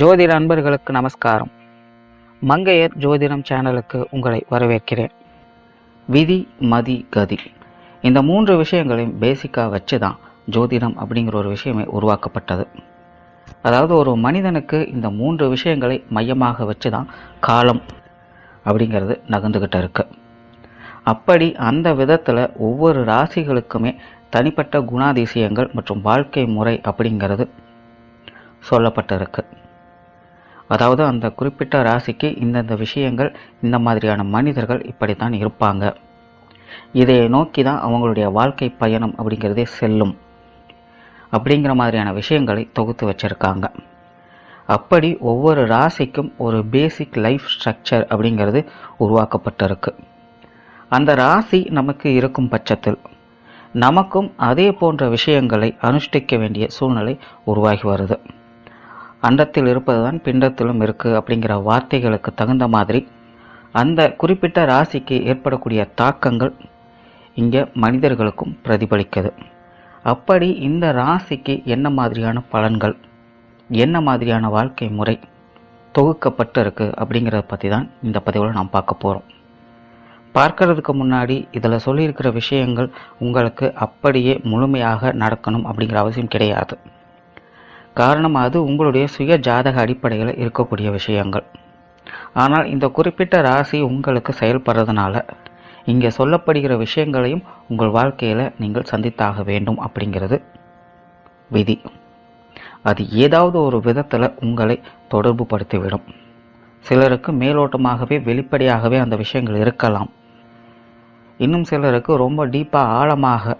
ஜோதிட அன்பர்களுக்கு நமஸ்காரம். மங்கையர் ஜோதிடம் சேனலுக்கு உங்களை வரவேற்கிறேன். விதி மதி கதி. இந்த மூன்று விஷயங்களையும் பேசிக்காக வச்சு தான் ஜோதிடம் அப்படிங்கிற ஒரு விஷயமே உருவாக்கப்பட்டது. அதாவது ஒரு மனிதனுக்கு இந்த மூன்று விஷயங்களை மையமாக வச்சு தான் காலம் அப்படிங்கிறது நகர்ந்துக்கிட்டு இருக்கு. அப்படி அந்த விதத்தில் ஒவ்வொரு ராசிகளுக்குமே தனிப்பட்ட குணாதிசயங்கள் மற்றும் வாழ்க்கை முறை அப்படிங்கிறது சொல்லப்பட்டிருக்கு. அதாவது அந்த குறிப்பிட்ட ராசிக்கு இந்தந்த விஷயங்கள் இந்த மாதிரியான மனிதர்கள் இப்படித்தான் இருப்பாங்க. இதை நோக்கி தான் அவங்களுடைய வாழ்க்கை பயணம் அப்படிங்கிறதே செல்லும். அப்படிங்கிற மாதிரியான விஷயங்களை தொகுத்து வச்சுருக்காங்க. அப்படி ஒவ்வொரு ராசிக்கும் ஒரு பேசிக் லைஃப் ஸ்ட்ரக்சர் அப்படிங்கிறது உருவாக்கப்பட்டிருக்கு. அந்த ராசி நமக்கு இருக்கும் பட்சத்தில் நமக்கும் அதே போன்ற விஷயங்களை அனுஷ்டிக்க வேண்டிய சூழ்நிலை உருவாகி வருது. அண்டத்தில் இருப்பதுதான் பிண்டத்திலும் இருக்குது அப்படிங்கிற வார்த்தைகளுக்கு தகுந்த மாதிரி அந்த குறிப்பிட்ட ராசிக்கு ஏற்படக்கூடிய தாக்கங்கள் இங்கே மனிதர்களுக்கும் பிரதிபலிக்குது. அப்படி இந்த ராசிக்கு என்ன மாதிரியான பலன்கள் என்ன மாதிரியான வாழ்க்கை முறை தொகுக்கப்பட்டு இருக்குது அப்படிங்கிறத பற்றி தான் இந்த பதிவில் நாம் பார்க்க போகிறோம் பார்க்கறதுக்கு முன்னாடி இதில் சொல்லியிருக்கிற விஷயங்கள் உங்களுக்கு அப்படியே முழுமையாக நடக்கணும் அப்படிங்கிற அவசியம் கிடையாது. காரணம் அது உங்களுடைய சுய ஜாதக அடிப்படையில் இருக்கக்கூடிய விஷயங்கள். ஆனால் இந்த குறிப்பிட்ட ராசி உங்களுக்கு செயல்படுறதுனால இங்கே சொல்லப்படுகிற விஷயங்களையும் உங்கள் வாழ்க்கையில் நீங்கள் சந்தித்தாக வேண்டும் அப்படிங்கிறது விதி. அது ஏதாவது ஒரு விதத்தில் உங்களை தொடர்பு படுத்திவிடும். சிலருக்கு மேலோட்டமாகவே வெளிப்படையாகவே அந்த விஷயங்கள் இருக்கலாம். இன்னும் சிலருக்கு ரொம்ப டீப்பாக ஆழமாக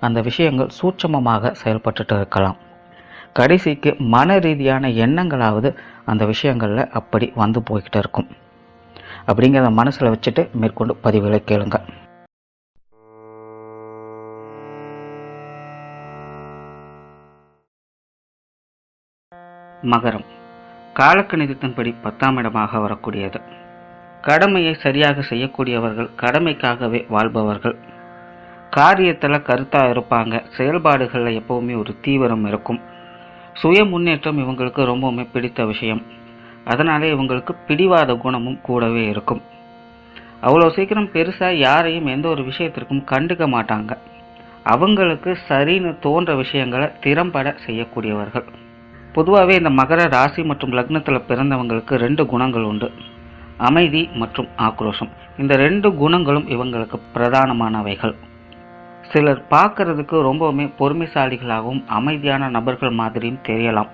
அந்த விஷயங்கள் சூட்சமமாக செயல்பட்டுட்டு இருக்கலாம். கடைசிக்கு மன ரீதியான எண்ணங்களாவது அந்த விஷயங்களில் அப்படி வந்து போய்கிட்டு இருக்கும். அப்படிங்கிறத மனசில் வச்சுட்டு மேற்கொண்டு பதிவுகளை கேளுங்க. மகரம். காலக்கணிதத்தின்படி பத்தாம் இடமாக வரக்கூடியது. கடமையை சரியாக செய்யக்கூடியவர்கள் கடமைக்காகவே வாழ்பவர்கள். காரியத்தில் கருத்தாக இருப்பாங்க. செயல்பாடுகளில் எப்போவுமே ஒரு தீவிரம் இருக்கும். சுய முன்னேற்றம் இவங்களுக்கு ரொம்பவுமே பிடித்த விஷயம். அதனாலே இவங்களுக்கு பிடிவாத குணமும் கூடவே இருக்கும். அவ்வளோ சீக்கிரம் பெருசாக யாரையும் எந்த ஒரு விஷயத்திற்கும் கண்டுக்க மாட்டாங்க. அவங்களுக்கு சரின்னு தோன்ற விஷயங்களை திறம்பட செய்யக்கூடியவர்கள். பொதுவாகவே இந்த மகர ராசி மற்றும் லக்னத்தில் பிறந்தவங்களுக்கு ரெண்டு குணங்கள் உண்டு. அமைதி மற்றும் ஆக்ரோஷம். இந்த ரெண்டு குணங்களும் இவங்களுக்கு பிரதானமானவைகள். சிலர் பார்க்கறதுக்கு ரொம்பவுமே பொறுமைசாலிகளாகவும் அமைதியான நபர்கள் மாதிரியும் தெரியலாம்.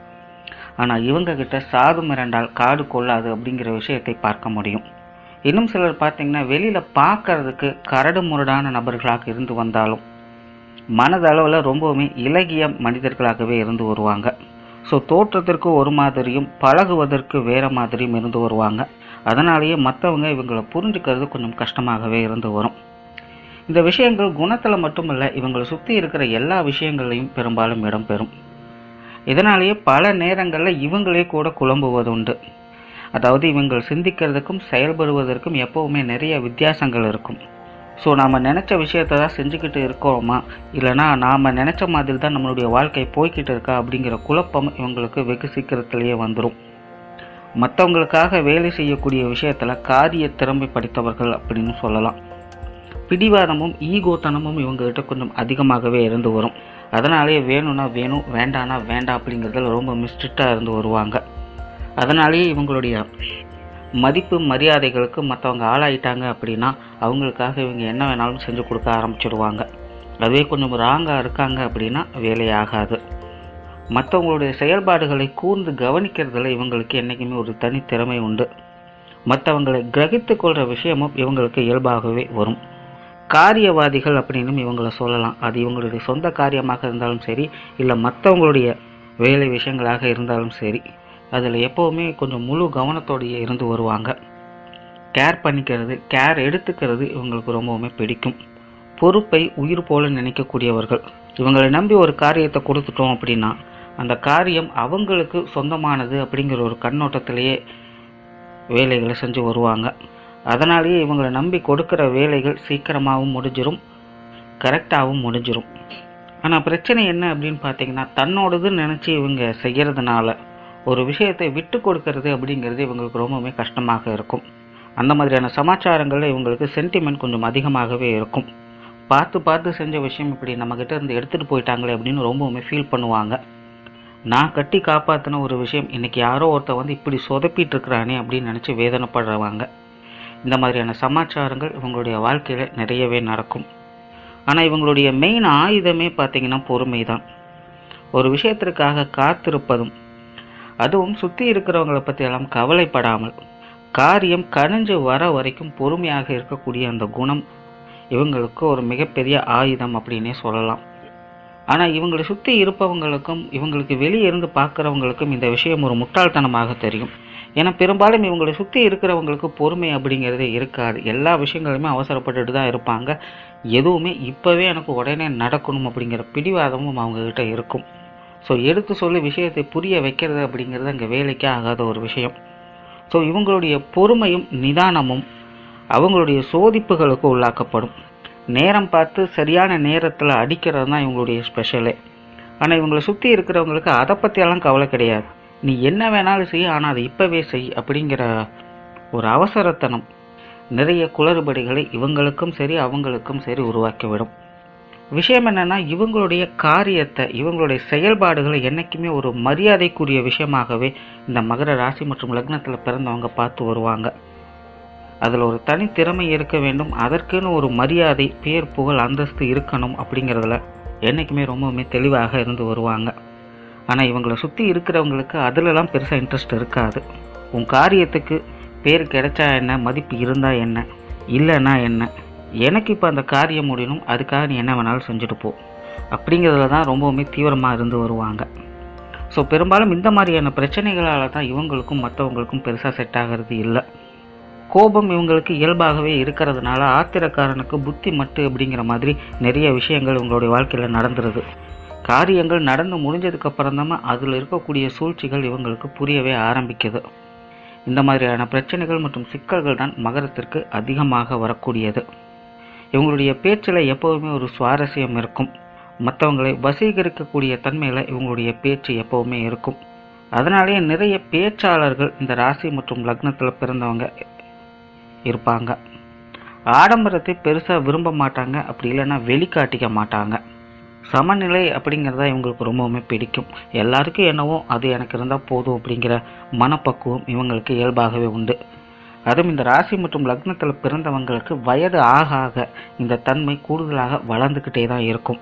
ஆனால் இவங்க கிட்ட சாது மிரண்டால் காடு கொள்ளாது அப்படிங்கிற விஷயத்தை பார்க்க முடியும். இன்னும் சிலர் பார்த்தீங்கன்னா வெளியில் பார்க்கறதுக்கு கரடு முரடான நபர்களாக இருந்து வந்தாலும் மனதளவில் ரொம்பவுமே இலகிய மனிதர்களாகவே இருந்து வருவாங்க. ஸோ தோற்றத்திற்கு ஒரு மாதிரியும் பழகுவதற்கு வேறு மாதிரியும் இருந்து வருவாங்க. அதனாலேயே மற்றவங்க இவங்களை புரிஞ்சுக்கிறது கொஞ்சம் கஷ்டமாகவே இருந்து வரும். இந்த விஷயங்கள் குணத்தில் மட்டுமல்ல இவங்களை சுற்றி இருக்கிற எல்லா விஷயங்களையும் பெரும்பாலும் இடம்பெறும் இதனாலேயே பல நேரங்களில் இவங்களே கூட குழம்புவது உண்டு அதாவது இவங்கள் சிந்திக்கிறதுக்கும் செயல்படுவதற்கும் எப்போவுமே நிறைய வித்தியாசங்கள் இருக்கும். ஸோ நாம் நினச்ச விஷயத்தை தான் செஞ்சுக்கிட்டு இருக்கோமா? இல்லைனா நாம் நினச்ச மாதிரி தான் நம்மளுடைய வாழ்க்கை போய்கிட்டு இருக்கா? அப்படிங்கிற குழப்பம் இவங்களுக்கு வெகு சீக்கிரத்திலேயே வந்துடும் மற்றவங்களுக்காக வேலை செய்யக்கூடிய விஷயத்தில் காரிய திறமை படித்தவர்கள் அப்படின்னு சொல்லலாம். பிடிவாதமும் ஈகோத்தனமும் இவங்ககிட்ட கொஞ்சம் அதிகமாகவே இருந்து வரும். அதனாலேயே வேணும்னா வேணும் வேண்டானா வேண்டாம் அப்படிங்கிறதுல ரொம்ப மிஸ்ட்ரிக்டாக இருந்து வருவாங்க. அதனாலேயே இவங்களுடைய மதிப்பு மரியாதைகளுக்கு மற்றவங்க ஆளாயிட்டாங்க அப்படின்னா அவங்களுக்காக இவங்க என்ன வேணாலும் செஞ்சு கொடுக்க ஆரம்பிச்சிடுவாங்க அதுவே கொஞ்சம் ராங்காக இருக்காங்க அப்படின்னா வேலையாகாது மற்றவங்களுடைய செயல்பாடுகளை கூர்ந்து கவனிக்கிறதுல இவங்களுக்கு என்றைக்குமே ஒரு தனித்திறமை உண்டு. மற்றவங்களை கிரகித்து கொள்கிற விஷயமும் இவங்களுக்கு இயல்பாகவே வரும். காரியவாதிகள் அப்படின்னும் இவங்களை சொல்லலாம். அது இவங்களுடைய சொந்த காரியமாக இருந்தாலும் சரி இல்லை மற்றவங்களுடைய வேலை விஷயங்களாக இருந்தாலும் சரி அதில் எப்போவுமே கொஞ்சம் முழு கவனத்தோடையே இருந்து வருவாங்க. கேர் பண்ணிக்கிறது கேர் எடுத்துக்கிறது இவங்களுக்கு ரொம்பவுமே பிடிக்கும். பொறுப்பை உயிர் போல நினைக்கக்கூடியவர்கள். இவங்களை நம்பி ஒரு காரியத்தை கொடுத்துட்டோம் அப்படின்னா அந்த காரியம் அவங்களுக்கு சொந்தமானது அப்படிங்கிற ஒரு கண்ணோட்டத்திலேயே வேலைகளை செஞ்சு வருவாங்க. அதனாலேயே இவங்களை நம்பி கொடுக்குற வேலைகள் சீக்கிரமாகவும் முடிஞ்சிடும் கரெக்டாகவும் முடிஞ்சிடும் ஆனால் பிரச்சனை என்ன அப்படின்னு பார்த்தீங்கன்னா தன்னோடதுன்னு நினச்சி இவங்க செய்கிறதுனால ஒரு விஷயத்தை விட்டு கொடுக்கறது அப்படிங்கிறது இவங்களுக்கு ரொம்பவுமே கஷ்டமாக இருக்கும். அந்த மாதிரியான சமாச்சாரங்களில் இவங்களுக்கு சென்டிமெண்ட் கொஞ்சம் அதிகமாகவே இருக்கும். பார்த்து பார்த்து செஞ்ச விஷயம் இப்படி நம்மக்கிட்ட இருந்து எடுத்துகிட்டு போயிட்டாங்களே அப்படின்னு ரொம்பவுமே ஃபீல் பண்ணுவாங்க. நான் கட்டி காப்பாற்றின ஒரு விஷயம் இன்றைக்கி யாரோ ஒருத்தர் வந்து இப்படி சொதப்பிட்டு இருக்கிறானே அப்படின்னு நினச்சி வேதனைப்படுறவாங்க. இந்த மாதிரியான சமாச்சாரங்கள் இவங்களுடைய வாழ்க்கையில் நிறையவே நடக்கும். ஆனால் இவங்களுடைய மெயின் ஆயுதமே பார்த்தீங்கன்னா பொறுமை தான் ஒரு விஷயத்திற்காக காத்திருப்பதும் அதுவும் சுற்றி இருக்கிறவங்கள பற்றியெல்லாம் கவலைப்படாமல் காரியம் கனிஞ்சு வர வரைக்கும் பொறுமையாக இருக்கக்கூடிய அந்த குணம் இவங்களுக்கு ஒரு மிகப்பெரிய ஆயுதம் அப்படின்னே சொல்லலாம். ஆனால் இவங்களை சுற்றி இருப்பவங்களுக்கும் இவங்களுக்கு வெளியே இருந்து பார்க்குறவங்களுக்கும் இந்த விஷயம் ஒரு முட்டாள்தனமாக தெரியும். ஏன்னா பெரும்பாலும் இவங்களை சுற்றி இருக்கிறவங்களுக்கு பொறுமை அப்படிங்கிறதே இருக்காது. எல்லா விஷயங்களுமே அவசரப்பட்டுட்டு தான் இருப்பாங்க. எதுவுமே இப்போவே எனக்கு உடனே நடக்கணும் அப்படிங்கிற பிடிவாதமும் அவங்கக்கிட்ட இருக்கும். ஸோ எடுத்து சொல்லி விஷயத்தை புரிய வைக்கிறது அப்படிங்கிறது அங்கே வேலைக்கே ஆகாத ஒரு விஷயம். ஸோ இவங்களுடைய பொறுமையும் நிதானமும் அவங்களுடைய சோதிப்புகளுக்கு உள்ளாக்கப்படும். நேரம் பார்த்து சரியான நேரத்தில் அடிக்கிறது தான் இவங்களுடைய ஸ்பெஷலே ஆனால் இவங்களை சுற்றி இருக்கிறவங்களுக்கு அதை பற்றியெல்லாம் கவலை கிடையாது. நீ என்ன வேணாலும் செய் ஆனால் அதை இப்போவே செய் அப்படிங்கிற ஒரு அவசரத்தனம் நிறைய குளறுபடிகளை இவங்களுக்கும் சரி அவங்களுக்கும் சரி உருவாக்கிவிடும். விஷயம் என்னென்னா இவங்களுடைய காரியத்தை இவங்களுடைய செயல்பாடுகளை என்றைக்குமே ஒரு மரியாதைக்குரிய விஷயமாகவே இந்த மகர ராசி மற்றும் லக்னத்தில் பிறந்தவங்க பார்த்து வருவாங்க. அதில் ஒரு தனித்திறமை இருக்க வேண்டும் அதற்குன்னு ஒரு மரியாதை பேர் புகழ் அந்தஸ்து இருக்கணும் அப்படிங்கிறதுல என்றைக்குமே ரொம்பவுமே தெளிவாக இருந்து வருவாங்க. ஆனால் இவங்களை சுற்றி இருக்கிறவங்களுக்கு அதிலலாம் பெருசாக இன்ட்ரெஸ்ட் இருக்காது. உன் காரியத்துக்கு பேர் கிடைச்சா என்ன? மதிப்பு இருந்தால் என்ன? இல்லைன்னா என்ன? எனக்கு இப்போ அந்த காரியம் முடியணும். அதுக்காக நீ என்ன வேணாலும் செஞ்சுட்டு போ. அப்படிங்கிறதுல தான் ரொம்பவுமே தீவிரமாக இருந்து வருவாங்க. ஸோ பெரும்பாலும் இந்த மாதிரியான பிரச்சனைகளால் தான் இவங்களுக்கும் மற்றவங்களுக்கும் பெருசாக செட் ஆகிறது இல்லை. கோபம் இவங்களுக்கு இயல்பாகவே இருக்கிறதுனால ஆத்திரக்காரனுக்கு புத்தி மட்டு அப்படிங்கிற மாதிரி நிறைய விஷயங்கள் இவங்களுடைய வாழ்க்கையில் நடந்துருது. காரியங்கள் நடந்து முடிஞ்சதுக்கு அப்புறம் தான் அதில் இருக்கக்கூடிய சூழ்ச்சிகள் இவங்களுக்கு புரியவே ஆரம்பிக்குது. இந்த மாதிரியான பிரச்சனைகள் மற்றும் சிக்கல்கள் தான் மகரத்திற்கு அதிகமாக வரக்கூடியது. இவங்களுடைய பேச்சில் எப்போவுமே ஒரு சுவாரஸ்யம் இருக்கும். மற்றவங்களை வசீகரிக்கக்கூடிய தன்மையில் இவங்களுடைய பேச்சு எப்போவுமே இருக்கும். அதனாலேயே நிறைய பேச்சாளர்கள் இந்த ராசி மற்றும் லக்னத்தில் பிறந்தவங்க இருப்பாங்க. ஆடம்பரத்தை பெருசாக விரும்ப மாட்டாங்க. அப்படி இல்லைன்னா வெளிக்காட்டிக்க மாட்டாங்க. சமநிலை அப்படிங்கிறத இவங்களுக்கு ரொம்பவுமே பிடிக்கும். எல்லாருக்கும் என்னவோ அது எனக்கு இருந்தால் போதும் அப்படிங்கிற மனப்பக்குவம் இவங்களுக்கு இயல்பாகவே உண்டு. அதுவும் இந்த ராசி மற்றும் லக்னத்தில் பிறந்தவங்களுக்கு வயது ஆக ஆக இந்த தன்மை கூடுதலாக வளர்ந்துக்கிட்டே தான் இருக்கும்.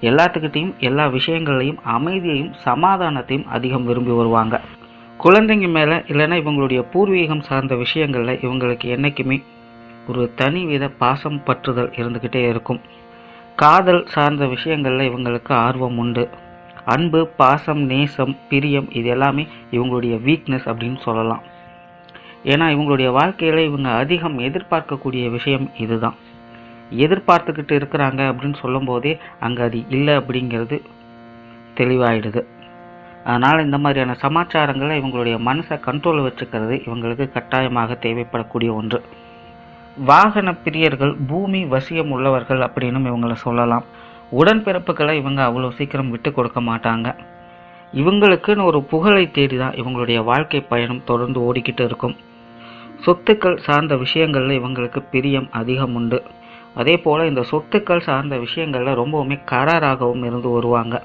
எல்லாத்துக்கிட்டையும் எல்லா விஷயங்களையும் அமைதியையும் சமாதானத்தையும் அதிகம் விரும்பி வருவாங்க. குழந்தைங்க மேலே இல்லைன்னா இவங்களுடைய பூர்வீகம் சார்ந்த விஷயங்களில் இவங்களுக்கு என்றைக்குமே ஒரு தனி வித பாசம் பற்றுதல் இருந்துக்கிட்டே இருக்கும். காதல் சார்ந்த விஷயங்களில் இவங்களுக்கு ஆர்வம் உண்டு. அன்பு பாசம் நேசம் பிரியம் இது எல்லாமே இவங்களுடைய வீக்னஸ் அப்படின்னு சொல்லலாம். ஏன்னா இவங்களுடைய வாழ்க்கையில் இவங்க அதிகம் எதிர்பார்க்கக்கூடிய விஷயம் இதுதான். எதிர்பார்த்துக்கிட்டு இருக்கிறாங்க அப்படின்னு சொல்லும்போதே அங்கே அது இல்லை அப்படிங்கிறது தெளிவாயிடுது. அதனால் இந்த மாதிரியான சமாச்சாரங்களை இவங்களுடைய மனசை கண்ட்ரோலில் வச்சுக்கிறது இவங்களுக்கு கட்டாயமாக தேவைப்படக்கூடிய ஒன்று. வாகன பிரியர்கள் பூமி வசியம் உள்ளவர்கள் அப்படின்னும் இவங்களை சொல்லலாம். உடன்பிறப்புகளை இவங்க அவ்வளோ சீக்கிரம் விட்டு கொடுக்க மாட்டாங்க. இவங்களுக்குன்னு ஒரு புகழை தேடி தான் இவங்களுடைய வாழ்க்கை பயணம் தொடர்ந்து ஓடிக்கிட்டு இருக்கும். சொத்துக்கள் சார்ந்த விஷயங்களில் இவங்களுக்கு பிரியம் அதிகம் உண்டு. அதே போல் இந்த சொத்துக்கள் சார்ந்த விஷயங்களில் ரொம்பவுமே கராராகவும் இருந்து வருவாங்க.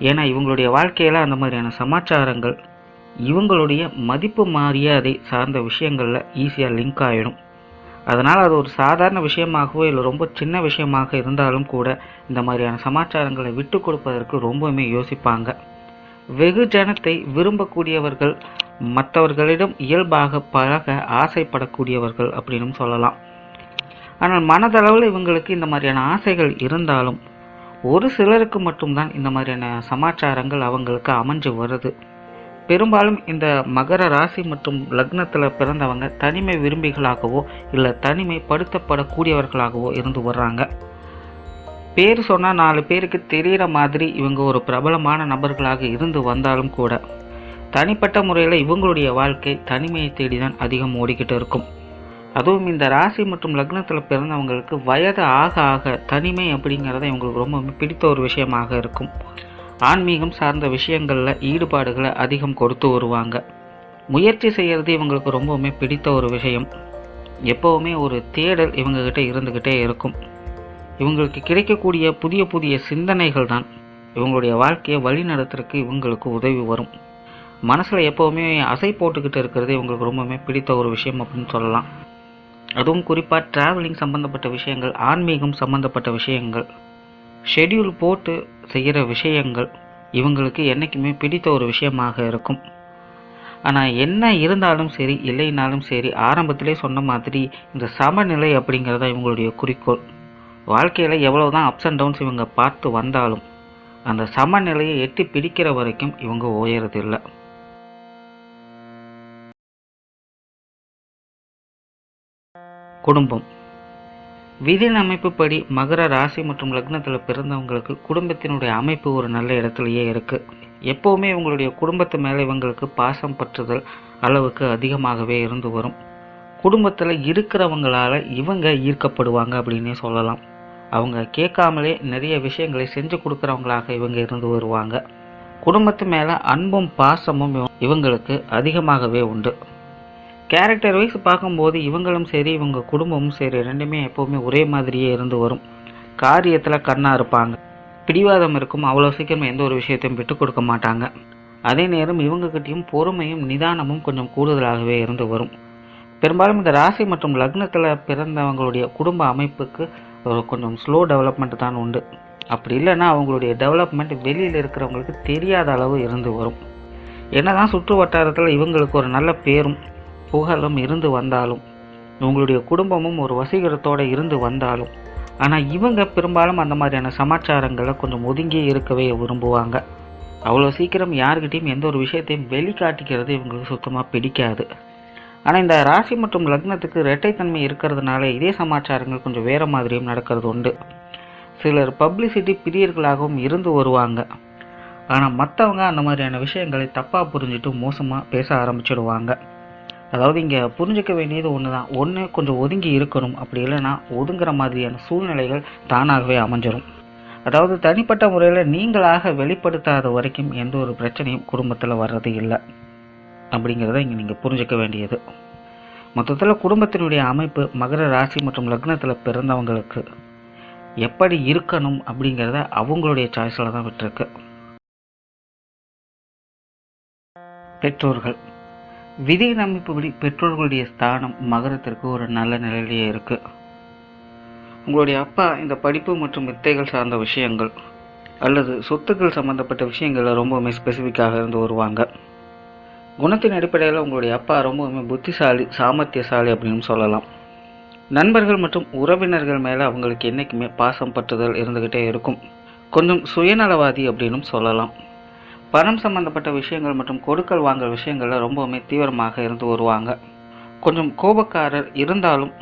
ஏன்னா இவங்களுடைய வாழ்க்கையில் அந்த மாதிரியான சமாச்சாரங்கள் இவங்களுடைய மதிப்பு மரியாதை சார்ந்த விஷயங்களில் ஈஸியாக லிங்க் ஆகிடும் அதனால் அது ஒரு சாதாரண விஷயமாகவோ இல்லை ரொம்ப சின்ன விஷயமாக இருந்தாலும் கூட இந்த மாதிரியான சமாச்சாரங்களை விட்டு கொடுப்பதற்கு ரொம்பவுமே யோசிப்பாங்க. வெகு ஜனத்தை விரும்பக்கூடியவர்கள் மற்றவர்களிடம் இயல்பாக பழக ஆசைப்படக்கூடியவர்கள் அப்படின்னு சொல்லலாம். ஆனால் மனதளவில் இவங்களுக்கு இந்த மாதிரியான ஆசைகள் இருந்தாலும் ஒரு சிலருக்கு மட்டும்தான் இந்த மாதிரியான சமாச்சாரங்கள் அவங்களுக்கு அமைஞ்சு வருது. பெரும்பாலும் இந்த மகர ராசி மற்றும் லக்னத்தில் பிறந்தவங்க தனிமை விரும்பிகளாகவோ இல்லை தனிமைப்படுத்தப்படக்கூடியவர்களாகவோ இருந்து வர்றாங்க. பேர் சொன்னால் நாலு பேருக்கு தெரிகிற மாதிரி இவங்க ஒரு பிரபலமான நபர்களாக இருந்து வந்தாலும் கூட தனிப்பட்ட முறையில் இவங்களுடைய வாழ்க்கை தனிமையை தேடி தான் அதிகம் ஓடிக்கிட்டு இருக்கும். அதுவும் இந்த ராசி மற்றும் லக்னத்தில் பிறந்தவங்களுக்கு வயது ஆக ஆக தனிமை அப்படிங்கிறத இவங்களுக்கு ரொம்ப பிடித்த ஒரு விஷயமாக இருக்கும். ஆன்மீகம் சார்ந்த விஷயங்களில் ஈடுபாடுகளை அதிகம் கொடுத்து வருவாங்க. முயற்சி செய்கிறது இவங்களுக்கு ரொம்பவுமே பிடித்த ஒரு விஷயம். எப்போவுமே ஒரு தேடல் இவங்கக்கிட்ட இருந்துக்கிட்டே இருக்கும். இவங்களுக்கு கிடைக்கக்கூடிய புதிய புதிய சிந்தனைகள் தான். இவங்களுடைய வாழ்க்கையை வழி நடத்துறதுக்கு இவங்களுக்கு உதவி வரும். மனசில் எப்போவுமே அசை போட்டுக்கிட்டு இருக்கிறது இவங்களுக்கு ரொம்பவுமே பிடித்த ஒரு விஷயம் அப்படின்னு சொல்லலாம். அதுவும் குறிப்பாக ட்ராவலிங் சம்மந்தப்பட்ட விஷயங்கள் ஆன்மீகம் சம்மந்தப்பட்ட விஷயங்கள். ஷெடியூல் போட்டு செய்கிற விஷயங்கள் இவங்களுக்கு என்றைக்குமே பிடித்த ஒரு விஷயமாக இருக்கும். ஆனால் என்ன இருந்தாலும் சரி இல்லைனாலும் சரி ஆரம்பத்திலே சொன்ன மாதிரி இந்த சமநிலை அப்படிங்கிறதா இவங்களுடைய குறிக்கோள். வாழ்க்கையில் எவ்வளோ தான் அப்ஸ் அண்ட் டவுன்ஸ் இவங்க பார்த்து வந்தாலும் அந்த சமநிலையை எட்டி பிடிக்கிற வரைக்கும் இவங்க ஓயறதில்லை. குடும்பம். விதின் அமைப்புப்படி மகர ராசி மற்றும் லக்னத்தில் பிறந்தவங்களுக்கு குடும்பத்தினுடைய அமைப்பு ஒரு நல்ல இடத்துலையே இருக்குது எப்போவுமே இவங்களுடைய குடும்பத்து மேலே இவங்களுக்கு பாசம் பற்றுதல் அளவுக்கு அதிகமாகவே இருந்து வரும். குடும்பத்தில் இருக்கிறவங்களால இவங்க ஈர்க்கப்படுவாங்க அப்படின்னே சொல்லலாம். அவங்க கேட்காமலே நிறைய விஷயங்களை செஞ்சு கொடுக்குறவங்களாக இவங்க இருந்து வருவாங்க. குடும்பத்து மேலே அன்பும் பாசமும் இவங்களுக்கு அதிகமாகவே உண்டு. கேரக்டர் வைஸ் பார்க்கும்போது இவங்களும் சரி இவங்க குடும்பமும் சரி ரெண்டுமே எப்போவுமே ஒரே மாதிரியே இருந்து வரும். காரியத்தில் கண்ணாக இருப்பாங்க. பிடிவாதம் இருக்கும் அவ்வளோ சீக்கிரம் எந்த ஒரு விஷயத்தையும் விட்டு கொடுக்க மாட்டாங்க. அதே நேரம் இவங்ககிட்டையும் பொறுமையும் நிதானமும் கொஞ்சம் கூடுதலாகவே இருந்து வரும். பெரும்பாலும் இந்த ராசி மற்றும் லக்னத்தில் பிறந்தவங்களுடைய குடும்ப அமைப்புக்கு கொஞ்சம் ஸ்லோ டெவலப்மெண்ட் தான் உண்டு. அப்படி இல்லைன்னா அவங்களுடைய டெவலப்மெண்ட் வெளியில் இருக்கிறவங்களுக்கு தெரியாத அளவு இருந்து வரும். என்னதான் சுற்று வட்டாரத்தில் இவங்களுக்கு ஒரு நல்ல பேரும் புகழும் இருந்து வந்தாலும் இவங்களுடைய குடும்பமும் ஒரு வசீகரத்தோடு இருந்து வந்தாலும் ஆனால் இவங்க பெரும்பாலும் அந்த மாதிரியான சமாச்சாரங்களை கொஞ்சம் ஒதுங்கி இருக்கவே விரும்புவாங்க. அவ்வளோ சீக்கிரம் யாருக்கிட்டையும் எந்த ஒரு விஷயத்தையும் வெளிக்காட்டிக்கிறது இவங்களுக்கு சுத்தமாக பிடிக்காது. ஆனால் இந்த ராசி மற்றும் லக்னத்துக்கு இரட்டைத்தன்மை இருக்கிறதுனால இதே சமாச்சாரங்கள் கொஞ்சம் வேறு மாதிரியும் நடக்கிறது உண்டு. சிலர் பப்ளிசிட்டி பிரியர்களாகவும் இருந்து வருவாங்க. ஆனால் மற்றவங்க அந்த மாதிரியான விஷயங்களை தப்பாக புரிஞ்சுட்டு மோசமாக பேச ஆரம்பிச்சிடுவாங்க. அதாவது இங்கே புரிஞ்சிக்க வேண்டியது ஒன்று தான் ஒன்று கொஞ்சம் ஒதுங்கி இருக்கணும். அப்படி இல்லைன்னா ஒதுங்குற மாதிரியான சூழ்நிலைகள் தானாகவே அமைஞ்சிரும். அதாவது தனிப்பட்ட முறையில் நீங்களாக வெளிப்படுத்தாத வரைக்கும் எந்த ஒரு பிரச்சனையும் குடும்பத்தில் வர்றது இல்லை. அப்படிங்கிறத இங்கே நீங்கள் புரிஞ்சிக்க வேண்டியது. மொத்தத்தில் குடும்பத்தினுடைய அமைப்பு மகர ராசி மற்றும் லக்னத்தில் பிறந்தவங்களுக்கு எப்படி இருக்கணும் அப்படிங்கிறத அவங்களுடைய சாய்ஸில் தான் விட்டுருக்கு. பெற்றோர்கள். விதியின் அமைப்புப்படி பெற்றோர்களுடைய ஸ்தானம் மகரத்திற்கு ஒரு நல்ல நிலையிலேயே இருக்கு. உங்களுடைய அப்பா இந்த படிப்பு மற்றும் வித்தைகள் சார்ந்த விஷயங்கள் அல்லது சொத்துக்கள் சம்பந்தப்பட்ட விஷயங்களில் ரொம்பவுமே ஸ்பெசிஃபிக்காக இருந்து வருவாங்க. குணத்தின் அடிப்படையில் உங்களுடைய அப்பா ரொம்பவுமே புத்திசாலி சாமர்த்தியசாலி அப்படின்னு சொல்லலாம். நண்பர்கள் மற்றும் உறவினர்கள் மேலே அவங்களுக்கு என்றைக்குமே பாசம் பற்றுதல் இருந்துக்கிட்டே இருக்கும். கொஞ்சம் சுயநலவாதி அப்படின்னும் சொல்லலாம். பணம் சம்பந்தப்பட்ட விஷயங்கள் மற்றும் கொடுக்கல் வாங்கல் விஷயங்களில் ரொம்பவுமே தீவிரமாக இருந்து வருவாங்க. கொஞ்சம் கோபக்காரர் இருந்தாலும்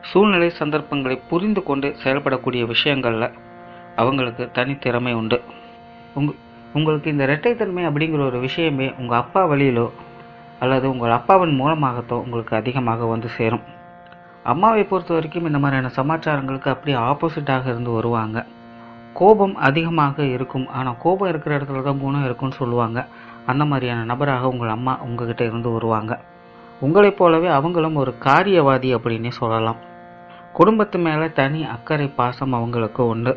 சூழ்நிலை சந்தர்ப்பங்களை புரிந்து கொண்டு செயல்படக்கூடிய விஷயங்களில் அவங்களுக்கு தனித்திறமை உண்டு. உங் உங்களுக்கு இந்த இரட்டைத்தன்மை அப்படிங்கிற ஒரு விஷயமே உங்கள் அப்பா வழியிலோ அல்லது உங்கள் அப்பாவின் மூலமாகத்தோ உங்களுக்கு அதிகமாக வந்து சேரும். அம்மாவை பொறுத்த வரைக்கும் இந்த மாதிரியான சமாச்சாரங்களுக்கு அப்படியே ஆப்போசிட்டாக இருந்து வருவாங்க. கோபம் அதிகமாக இருக்கும். ஆனால் கோபம் இருக்கிற இடத்துல தான் குணம் இருக்கும்னு சொல்லுவாங்க. அந்த மாதிரியான நபராக உங்கள் அம்மா உங்ககிட்ட இருந்து வருவாங்க. உங்களைப் போலவே அவங்களும் ஒரு காரியவாதி அப்படின்னே சொல்லலாம். குடும்பத்து மேலே தனி அக்கறை பாசம் அவங்களுக்கு உண்டு.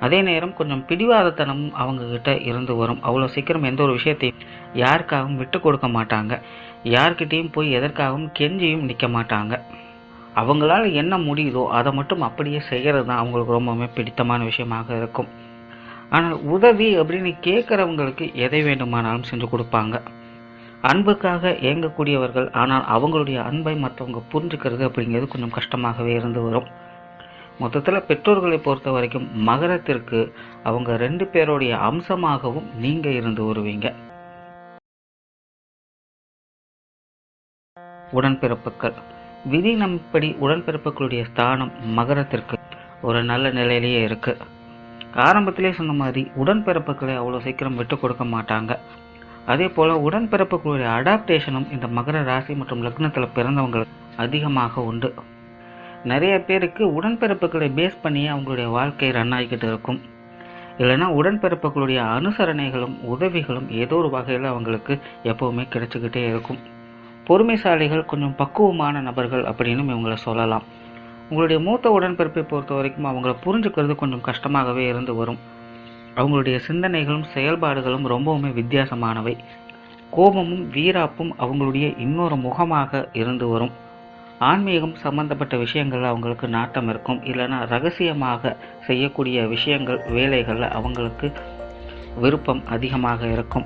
அதே நேரம் கொஞ்சம் பிடிவாதத்தனமும் அவங்கக்கிட்ட இருந்து வரும். அவ்வளோ சீக்கிரம் எந்த ஒரு விஷயத்தையும் யாருக்காகவும் விட்டு கொடுக்க மாட்டாங்க. யார்கிட்டேயும் போய் எதற்காகவும் கெஞ்சியும் நிற்க மாட்டாங்க. அவங்களால் என்ன முடியுதோ அதை மட்டும் அப்படியே செய்கிறது தான் அவங்களுக்கு ரொம்பவுமே பிடித்தமான விஷயமாக இருக்கும். ஆனால் உதவி அப்படின்னு கேட்குறவங்களுக்கு எதை வேண்டுமானாலும் செஞ்சு கொடுப்பாங்க. அன்புக்காக இயங்கக்கூடியவர்கள் ஆனால் அவங்களுடைய அன்பை மற்றவங்க புரிஞ்சுக்கிறது அப்படிங்கிறது கொஞ்சம் கஷ்டமாகவே இருந்து வரும். மொத்தத்தில் பெற்றோர்களை பொறுத்த வரைக்கும் மகரத்திற்கு அவங்க ரெண்டு பேருடைய அம்சமாகவும் நீங்கள் இருந்து வருவீங்க. உடன்பிறப்புகள். விதி நம்மப்படி உடன்பிறப்புகளுடைய ஸ்தானம் மகரத்திற்கு ஒரு நல்ல நிலையிலேயே இருக்கு. ஆரம்பத்திலே சொன்ன மாதிரி உடன்பிறப்புகளை அவ்வளோ சீக்கிரம் விட்டு கொடுக்க மாட்டாங்க. அதே போல் உடன்பிறப்புகளுடைய அடாப்டேஷனும் இந்த மகர ராசி மற்றும் லக்னத்தில் பிறந்தவங்களுக்கு அதிகமாக உண்டு. நிறைய பேருக்கு உடன்பிறப்புகளை பேஸ் பண்ணி அவங்களுடைய வாழ்க்கை ரன் ஆகிக்கிட்டு இருக்கும். இல்லைன்னா உடன்பிறப்புகளுடைய அனுசரணைகளும் உதவிகளும் ஏதோ ஒரு வகையில் அவங்களுக்கு எப்போவுமே கிடைச்சிக்கிட்டே இருக்கும். பொறுமைசாலிகள் கொஞ்சம் பக்குவமான நபர்கள் அப்படின்னு இவங்கள சொல்லலாம். உங்களுடைய மூத்த உடன்பிறப்பை பொறுத்த வரைக்கும் அவங்கள புரிஞ்சுக்கிறது கொஞ்சம் கஷ்டமாகவே இருந்து வரும். அவங்களுடைய சிந்தனைகளும் செயல்பாடுகளும் ரொம்பவுமே வித்தியாசமானவை. கோபமும் வீராப்பும் அவங்களுடைய இன்னொரு முகமாக இருந்து வரும். ஆன்மீகம் சம்பந்தப்பட்ட விஷயங்கள் அவங்களுக்கு நாட்டம் இருக்கும். இல்லைன்னா ரகசியமாக செய்யக்கூடிய விஷயங்கள் வேலைகளில் அவங்களுக்கு விருப்பம் அதிகமாக இருக்கும்.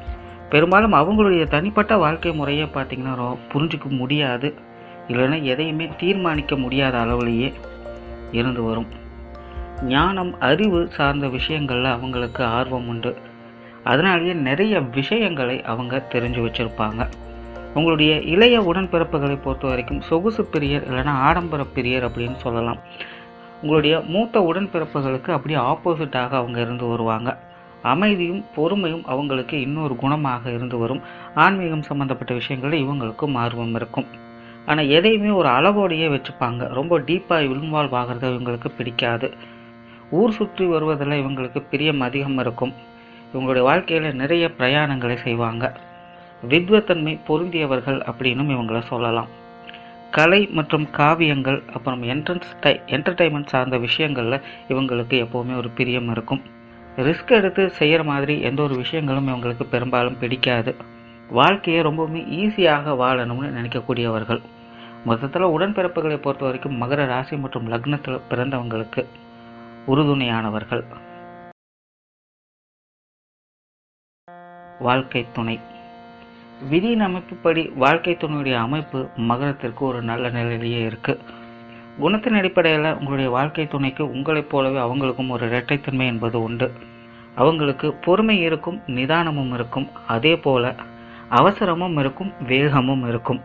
பெரும்பாலும் அவங்களுடைய தனிப்பட்ட வாழ்க்கை முறையை பார்த்தீங்கன்னா ரொ- முடியாது. இல்லைன்னா எதையுமே தீர்மானிக்க முடியாத அளவுலேயே இருந்து வரும். ஞானம் அறிவு சார்ந்த விஷயங்களில் அவங்களுக்கு ஆர்வம் உண்டு. அதனாலேயே நிறைய விஷயங்களை அவங்க தெரிஞ்சு வச்சுருப்பாங்க. உங்களுடைய இளைய உடன்பிறப்புகளை பொறுத்த வரைக்கும் சொகுசு பிரியர் இல்லைன்னா ஆடம்பர பிரியர் அப்படின்னு சொல்லலாம். உங்களுடைய மூத்த உடன்பிறப்புகளுக்கு அப்படியே ஆப்போசிட்டாக அவங்க இருந்து வருவாங்க. அமைதியும் பொறுமையும் அவங்களுக்கு இன்னொரு குணமாக இருந்து வரும். ஆன்மீகம் சம்பந்தப்பட்ட விஷயங்களில் இவங்களுக்கும் ஆர்வம் இருக்கும். ஆனால் எதையுமே ஒரு அளவோடையே வச்சுப்பாங்க. ரொம்ப டீப்பாக இன்வால்வ் ஆகிறது இவங்களுக்கு பிடிக்காது. ஊர் சுற்றி வருவதில் இவங்களுக்கு பிரியம் அதிகம் இருக்கும். இவங்களுடைய வாழ்க்கையில் நிறைய பிரயாணங்களை செய்வாங்க. வித்வத்தன்மை பொருந்தியவர்கள் அப்படின்னும் இவங்களை சொல்லலாம். கலை மற்றும் காவியங்கள் அப்புறம் என்ட்ரன்ஸ் டை என்டர்டைன்மெண்ட் சார்ந்த விஷயங்களில் இவங்களுக்கு எப்போவுமே ஒரு பிரியம் இருக்கும். ரிஸ்க் எடுத்து செய்கிற மாதிரி எந்த ஒரு விஷயங்களும் இவங்களுக்கு பெரும்பாலும் பிடிக்காது. வாழ்க்கையை ரொம்பவுமே ஈஸியாக வாழணும்னு நினைக்கக்கூடியவர்கள். மொத்தத்தில் உடன்பிறப்புகளை பொறுத்த வரைக்கும் மகர ராசி மற்றும் லக்னத்தில் பிறந்தவங்களுக்கு உறுதுணையானவர்கள். வாழ்க்கை துணை. விதியின் அமைப்புப்படி வாழ்க்கை துணையுடைய அமைப்பு மகரத்திற்கு ஒரு நல்ல நிலையிலேயே இருக்குது குணத்தின் அடிப்படையில் உங்களுடைய வாழ்க்கை துணைக்கு உங்களைப் போலவே அவங்களுக்கும் ஒரு இரட்டைத்தன்மை என்பது உண்டு. அவங்களுக்கு பொறுமை இருக்கும் நிதானமும் இருக்கும். அதே போல அவசரமும் இருக்கும் வேகமும் இருக்கும்.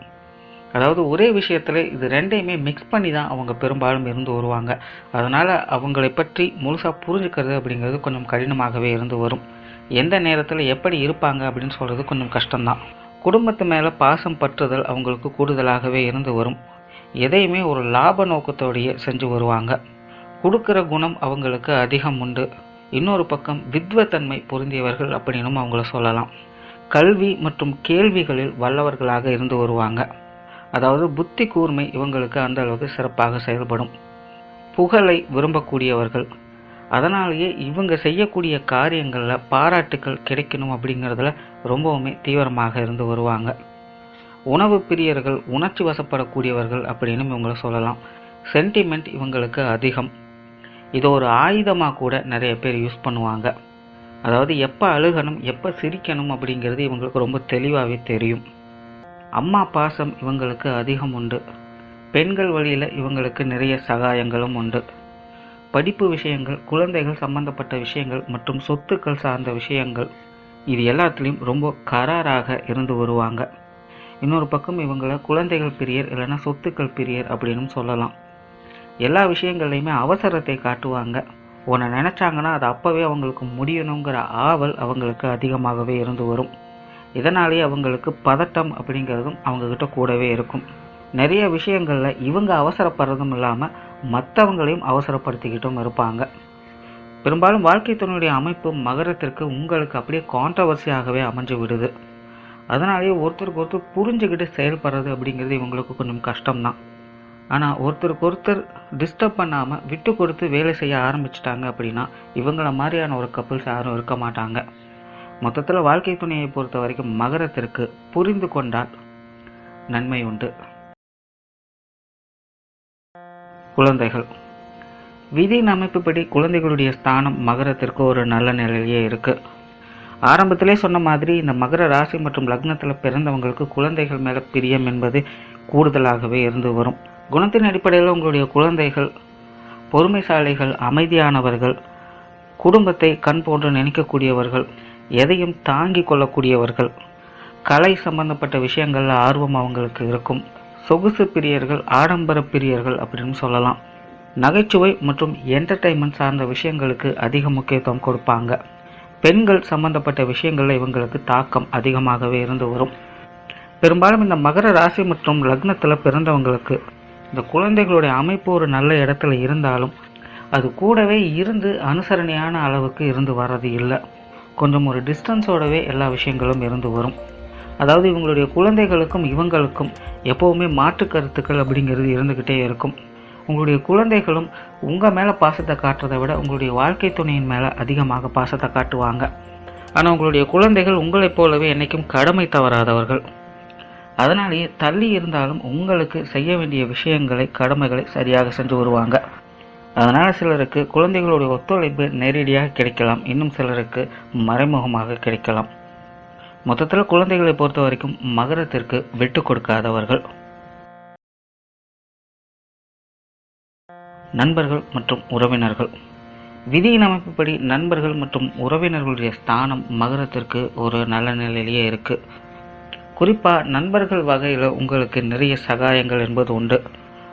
அதாவது ஒரே விஷயத்தில் இது ரெண்டையுமே மிக்ஸ் பண்ணி தான் அவங்க பெரும்பாலும் இருந்து வருவாங்க. அதனால் அவங்களை பற்றி முழுசாக புரிஞ்சுக்கிறது அப்படிங்கிறது கொஞ்சம் கடினமாகவே இருந்து வரும். எந்த நேரத்தில் எப்படி இருப்பாங்க அப்படின்னு சொல்கிறது கொஞ்சம் கஷ்டம்தான். குடும்பத்து மேலே பாசம் பற்றுதல் அவங்களுக்கு கூடுதலாகவே இருந்து வரும். எதையுமே ஒரு லாப நோக்கத்தோடையே செஞ்சு வருவாங்க. கொடுக்குற குணம் அவங்களுக்கு அதிகம் உண்டு. இன்னொரு பக்கம் வித்வத்தன்மை பொருந்தியவர்கள் அப்படின்னும் அவங்கள சொல்லலாம். கல்வி மற்றும் கேள்விகளில் வல்லவர்களாக இருந்து வருவாங்க. அதாவது புத்தி கூர்மை இவங்களுக்கு அந்த அளவுக்கு சிறப்பாக செயல்படும். புகழை விரும்பக்கூடியவர்கள். அதனாலேயே இவங்க செய்யக்கூடிய காரியங்களில் பாராட்டுக்கள் கிடைக்கணும் அப்படிங்கிறதுல ரொம்பவுமே தீவிரமாக இருந்து வருவாங்க. உணவு பிரியர்கள் உணர்ச்சி வசப்படக்கூடியவர்கள் அப்படின்னு இவங்கள சொல்லலாம். சென்டிமெண்ட் இவங்களுக்கு அதிகம். இது ஒரு ஆயுதமாக கூட நிறைய பேர் யூஸ் பண்ணுவாங்க. அதாவது எப்போ அழுகணும் எப்போ சிரிக்கணும் அப்படிங்கிறது இவங்களுக்கு ரொம்ப தெளிவாகவே தெரியும். அம்மா பாசம் இவங்களுக்கு அதிகம் உண்டு. பெண்கள் வழியில் இவங்களுக்கு நிறைய சகாயங்களும் உண்டு. படிப்பு விஷயங்கள் குழந்தைகள் சம்பந்தப்பட்ட விஷயங்கள் மற்றும் சொத்துக்கள் சார்ந்த விஷயங்கள் இது எல்லாத்துலேயும் ரொம்ப கராராக இருந்து வருவாங்க. இன்னொரு பக்கம் இவங்களை குழந்தைகள் பிரியர் இல்லைன்னா சொத்துக்கள் பிரியர் அப்படின்னு சொல்லலாம். எல்லா விஷயங்கள்லையுமே அவசரத்தை காட்டுவாங்க. உன்னை நினச்சாங்கன்னா அது அப்போவே அவங்களுக்கு முடியணுங்கிற ஆவல் அவங்களுக்கு அதிகமாகவே இருந்து வரும். இதனாலேயே அவங்களுக்கு பதட்டம் அப்படிங்கிறதும் அவங்கக்கிட்ட கூடவே இருக்கும். நிறைய விஷயங்களில் இவங்க அவசரப்படுறதும் இல்லாமல் மற்றவங்களையும் அவசரப்படுத்திக்கிட்டும் இருப்பாங்க. பெரும்பாலும் வாழ்க்கை துணையுடைய அமைப்பு மகரத்திற்கு உங்களுக்கு அப்படியே கான்ட்ரவர்சியாகவே அமைஞ்சு விடுது. அதனாலேயே ஒருத்தருக்கு ஒருத்தர் புரிஞ்சுக்கிட்டு செயல்படுறது அப்படிங்கிறது இவங்களுக்கு கொஞ்சம் கஷ்டம்தான். ஆனால் ஒருத்தருக்கு ஒருத்தர் டிஸ்டர்ப் பண்ணாமல் விட்டு கொடுத்து வேலை செய்ய ஆரம்பிச்சிட்டாங்க அப்படின்னா இவங்கள மாதிரியான ஒரு கப்புள்ஸ் யாரும் இருக்க மாட்டாங்க. மொத்தத்தில் வாழ்க்கை துணையை பொறுத்த வரைக்கும் மகரத்திற்கு புரிந்து கொண்டால் நன்மை உண்டு. குழந்தைகள் விதியின் அமைப்புப்படி குழந்தைகளுடைய ஸ்தானம் மகரத்திற்கு ஒரு நல்ல நிலையிலேயே இருக்குது ஆரம்பத்திலே சொன்ன மாதிரி இந்த மகர ராசி மற்றும் லக்னத்தில் பிறந்தவங்களுக்கு குழந்தைகள் மேலே பிரியம் என்பது கூடுதலாகவே இருந்து வரும். குணத்தின் அடிப்படையில் உங்களுடைய குழந்தைகள் பொறுமைசாலிகள் அமைதியானவர்கள் குடும்பத்தை கண் போன்று நினைக்கக்கூடியவர்கள் எதையும் தாங்கி கொள்ளக்கூடியவர்கள் கலை சம்பந்தப்பட்ட விஷயங்களில் ஆர்வம் அவங்களுக்கு இருக்கும். சொகுசு பிரியர்கள் ஆடம்பர பிரியர்கள் அப்படின்னு சொல்லலாம். நகைச்சுவை மற்றும் என்டர்டைன்மெண்ட் சார்ந்த விஷயங்களுக்கு அதிக முக்கியத்துவம் கொடுப்பாங்க. பெண்கள் சம்பந்தப்பட்ட விஷயங்களில் இவங்களுக்கு தாக்கம் அதிகமாகவே இருந்து வரும். பெரும்பாலும் இந்த மகர ராசி மற்றும் லக்னத்தில் பிறந்தவங்களுக்கு இந்த குழந்தைகளுடைய அமைப்பு ஒரு நல்ல இடத்துல இருந்தாலும் அது கூடவே இருந்து அனுசரணையான அளவுக்கு இருந்து வர்றது இல்லை. கொஞ்சம் ஒரு டிஸ்டன்ஸோடவே எல்லா விஷயங்களும் இருந்து வரும். அதாவது இவங்களுடைய குழந்தைகளுக்கும் இவங்களுக்கும் எப்போவுமே மாற்று கருத்துக்கள் அப்படிங்கிறது இருந்துக்கிட்டே இருக்கும். உங்களுடைய குழந்தைகளும் உங்கள் மேலே பாசத்தை காட்டுறதை விட உங்களுடைய வாழ்க்கை துணையின் மேலே அதிகமாக பாசத்தை காட்டுவாங்க. ஆனால் உங்களுடைய குழந்தைகள் உங்களைப் போலவே என்றைக்கும் கடமை தவறாதவர்கள். அதனாலேயே தள்ளி இருந்தாலும் உங்களுக்கு செய்ய வேண்டிய விஷயங்களை கடமைகளை சரியாக செஞ்சு வருவாங்க. அதனால் சிலருக்கு குழந்தைகளுடைய ஒத்துழைப்பு நேரடியாக கிடைக்கலாம். இன்னும் சிலருக்கு மறைமுகமாக கிடைக்கலாம். மொத்தத்தில் குழந்தைகளை பொறுத்த வரைக்கும் மகரத்திற்கு விட்டு கொடுக்காதவர்கள். நண்பர்கள் மற்றும் உறவினர்கள். விதியின் அமைப்புப்படி நண்பர்கள் மற்றும் உறவினர்களுடைய ஸ்தானம் மகரத்திற்கு ஒரு நல்ல நிலையிலேயே இருக்குது குறிப்பாக நண்பர்கள் வகையில் உங்களுக்கு நிறைய சகாயங்கள் என்பது உண்டு.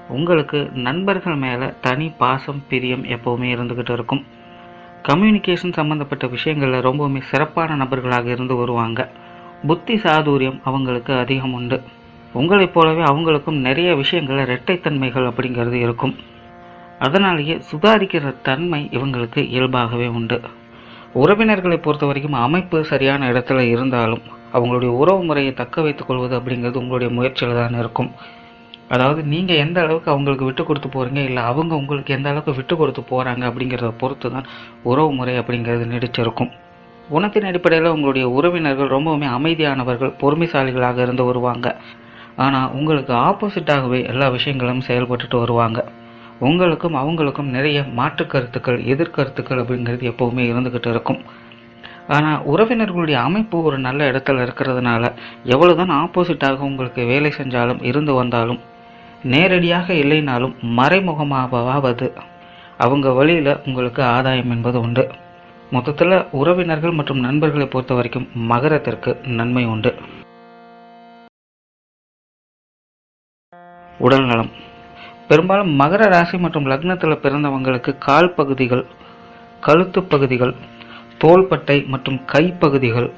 உங்களுக்கு நண்பர்கள் மேலே தனி பாசம் பிரியம் எப்போவுமே இருந்துக்கிட்டு இருக்கும். கம்யூனிகேஷன் சம்மந்தப்பட்ட விஷயங்களில் ரொம்பவுமே சிறப்பான நபர்களாக இருந்து வருவாங்க. புத்தி சாதுரியம் அவங்களுக்கு அதிகம் உண்டு. உங்களைப் போலவே அவங்களுக்கும் நிறைய விஷயங்களில் இரட்டைத்தன்மைகள் அப்படிங்கிறது இருக்கும். அதனாலேயே சுதாரிக்கிற தன்மை இவங்களுக்கு இயல்பாகவே உண்டு. உறவினர்களை பொறுத்த வரைக்கும் அமைப்பு சரியான இடத்துல இருந்தாலும் அவங்களுடைய உறவு முறையை தக்க வைத்துக் கொள்வது அப்படிங்கிறது உங்களுடைய முயற்சியில் தான் இருக்கும். அதாவது நீங்கள் எந்த அளவுக்கு அவங்களுக்கு விட்டு கொடுத்து போகிறீங்க இல்லை அவங்க உங்களுக்கு எந்த அளவுக்கு விட்டு கொடுத்து போகிறாங்க அப்படிங்கிறத பொறுத்து தான் உறவு முறை அப்படிங்கிறது நீடிச்சிருக்கும். குணத்தின் அடிப்படையில் உங்களுடைய உறவினர்கள் ரொம்பவுமே அமைதியானவர்கள் பொறுமைசாலிகளாக இருந்து வருவாங்க. ஆனால் உங்களுக்கு ஆப்போசிட்டாகவே எல்லா விஷயங்களும் செயல்பட்டுட்டு வருவாங்க. உங்களுக்கும் அவங்களுக்கும் நிறைய மாற்று கருத்துக்கள் எதிர்கருத்துக்கள் அப்படிங்கிறது எப்போவுமே இருந்துக்கிட்டு இருக்கும். ஆனால் உறவினர்களுடைய அமைப்பு ஒரு நல்ல இடத்துல இருக்கிறதுனால எவ்வளவுதான் ஆப்போசிட்டாக உங்களுக்கு வேலை செஞ்சாலும் இருந்து வந்தாலும் நேரடியாக இல்லைனாலும் மறைமுகமாகவாவது அவங்க வழியில் உங்களுக்கு ஆதாயம் என்பது உண்டு. மொத்தத்தில் உறவினர்கள் மற்றும் நண்பர்களை பொறுத்த வரைக்கும் மகரத்திற்கு நன்மை உண்டு. உடல் நலம். பெரும்பாலும் மகர ராசி மற்றும் லக்னத்தில் பிறந்தவங்களுக்கு கால் பகுதிகள் கழுத்து பகுதிகள் தோள்பட்டை மற்றும் கைப்பகுதிகள்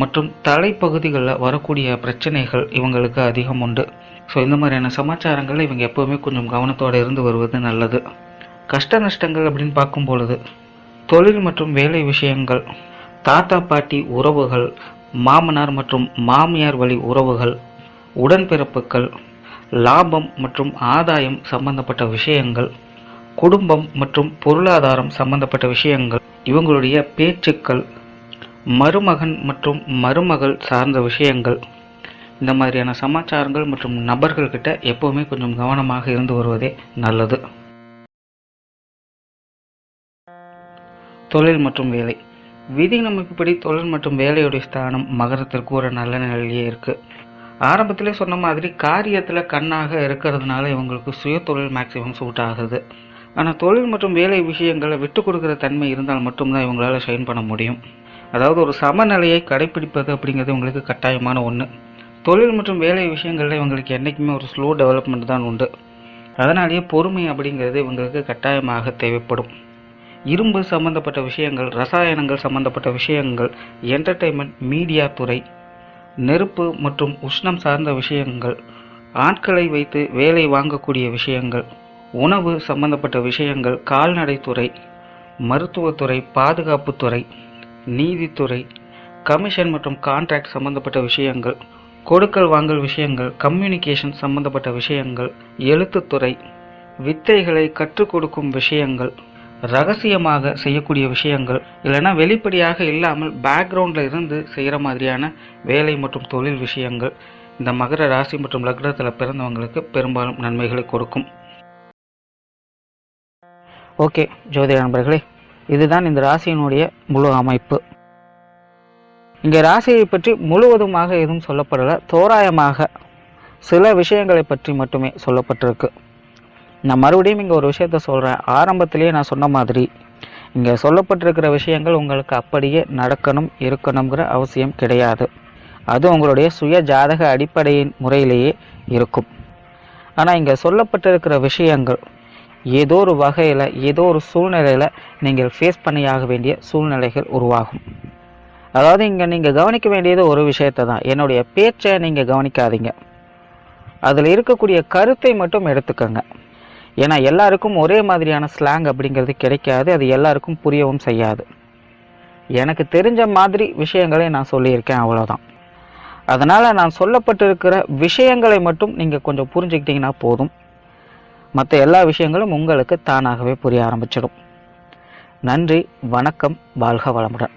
மற்றும் தலைப்பகுதிகளில் வரக்கூடிய பிரச்சனைகள் இவங்களுக்கு அதிகம் உண்டு. ஸோ இந்த மாதிரியான சமாச்சாரங்கள் இவங்க எப்போவுமே கொஞ்சம் கவனத்தோடு இருந்து வருவது நல்லது. கஷ்ட நஷ்டங்கள் அப்படின்னு பார்க்கும் பொழுது தொழில் மற்றும் வேலை விஷயங்கள் தாத்தா பாட்டி உறவுகள் மாமனார் மற்றும் மாமியார் வழி உறவுகள் உடன்பிறப்புகள் லாபம் மற்றும் ஆதாயம் சம்பந்தப்பட்ட விஷயங்கள் குடும்பம் மற்றும் பொருளாதாரம் சம்பந்தப்பட்ட விஷயங்கள் இவங்களுடைய பேச்சுக்கள் மருமகன் மற்றும் மருமகள் சார்ந்த விஷயங்கள். இந்த மாதிரியான சமாச்சாரங்கள் மற்றும் நபர்கள்கிட்ட எப்போவுமே கொஞ்சம் கவனமாக இருந்து வருவதே நல்லது. தொழில் மற்றும் வேலை. விதி அமைப்புப்படி தொழில் மற்றும் வேலையுடைய ஸ்தானம் மகரத்திற்கு ஒரு நல்ல நிலையிலேயே இருக்கு. ஆரம்பத்திலே சொன்ன மாதிரி காரியத்தில் கண்ணாக இருக்கிறதுனால இவங்களுக்கு சுய தொழில் மேக்சிமம் சூட் ஆகுது. ஆனால் தொழில் மற்றும் வேலை விஷயங்களை விட்டு கொடுக்குற தன்மை இருந்தால் மட்டும்தான் இவங்களால் ஷைன் பண்ண முடியும். அதாவது ஒரு சமநிலையை கடைபிடிப்பது அப்படிங்கிறது உங்களுக்கு கட்டாயமான ஒன்று தொழில் மற்றும் வேலை விஷயங்களில் இவங்களுக்கு என்றைக்குமே ஒரு ஸ்லோ டெவலப்மெண்ட் தான் உண்டு. அதனாலேயே பொறுமை அப்படிங்கிறது இவங்களுக்கு கட்டாயமாக தேவைப்படும். இரும்பு சம்பந்தப்பட்ட விஷயங்கள் ரசாயனங்கள் சம்பந்தப்பட்ட விஷயங்கள் என்டர்டெயின்மெண்ட் மீடியா துறை நெருப்பு மற்றும் உஷ்ணம் சார்ந்த விஷயங்கள் ஆட்களை வைத்து வேலை வாங்கக்கூடிய விஷயங்கள் உணவு சம்பந்தப்பட்ட விஷயங்கள் கால்நடைத்துறை மருத்துவத்துறை பாதுகாப்புத்துறை நீதித்துறை கமிஷன் மற்றும் கான்ட்ராக்ட் சம்பந்தப்பட்ட விஷயங்கள் கொடுக்கல் வாங்கல் விஷயங்கள் கம்யூனிகேஷன் சம்பந்தப்பட்ட விஷயங்கள் எழுத்துத்துறை வித்தைகளை கற்றுக் கொடுக்கும் விஷயங்கள் ரகசியமாக செய்யக்கூடிய விஷயங்கள் இல்லைன்னா வெளிப்படையாக இல்லாமல் பேக்ரவுண்டில் இருந்து செய்கிற மாதிரியான வேலை மற்றும் தொழில் விஷயங்கள் இந்த மகர ராசி மற்றும் லக்னத்தில் பிறந்தவங்களுக்கு பெரும்பாலும் நன்மைகளை கொடுக்கும். ஓகே ஜோதிட நண்பர்களே இதுதான் இந்த ராசியினுடைய முழு அமைப்பு. இங்கே ராசியை பற்றி முழுவதுமாக எதுவும் சொல்லப்படலை தோராயமாக சில விஷயங்களை பற்றி மட்டுமே சொல்லப்பட்டிருக்கு. நான் மறுபடியும் இங்கே ஒரு விஷயத்த சொல்கிறேன் ஆரம்பத்திலேயே நான் சொன்ன மாதிரி இங்கே சொல்லப்பட்டிருக்கிற விஷயங்கள் உங்களுக்கு அப்படியே நடக்கணும் இருக்கணுங்கிற அவசியம் கிடையாது. அது உங்களுடைய சுய ஜாதக அடிப்படையின் முறையிலேயே இருக்கும். ஆனால் இங்கே சொல்லப்பட்டிருக்கிற விஷயங்கள் ஏதோ ஒரு வகையில் ஏதோ ஒரு சூழ்நிலையில் நீங்கள் ஃபேஸ் பண்ணியாக வேண்டிய சூழ்நிலைகள் உருவாகும். அதாவது இங்கே நீங்கள் கவனிக்க வேண்டியது ஒரு விஷயத்தை தான். என்னுடைய பேச்சை நீங்கள் கவனிக்காதீங்க. அதில் இருக்கக்கூடிய கருத்தை மட்டும் எடுத்துக்கோங்க. ஏன்னா எல்லாருக்கும் ஒரே மாதிரியான ஸ்லாங் அப்படிங்கிறது கிடைக்காது அது எல்லாருக்கும் புரியவும் செய்யாது. எனக்கு தெரிஞ்ச மாதிரி விஷயங்களை நான் சொல்லியிருக்கேன் அவ்வளோதான் அதனால் நான் சொல்லப்பட்டிருக்கிற விஷயங்களை மட்டும் நீங்கள் கொஞ்சம் புரிஞ்சுக்கிட்டிங்கன்னா போதும். மற்ற எல்லா விஷயங்களும் உங்களுக்கு தானாகவே புரிய ஆரம்பிச்சிடும். நன்றி வணக்கம் வாழ்க வளமுடன்.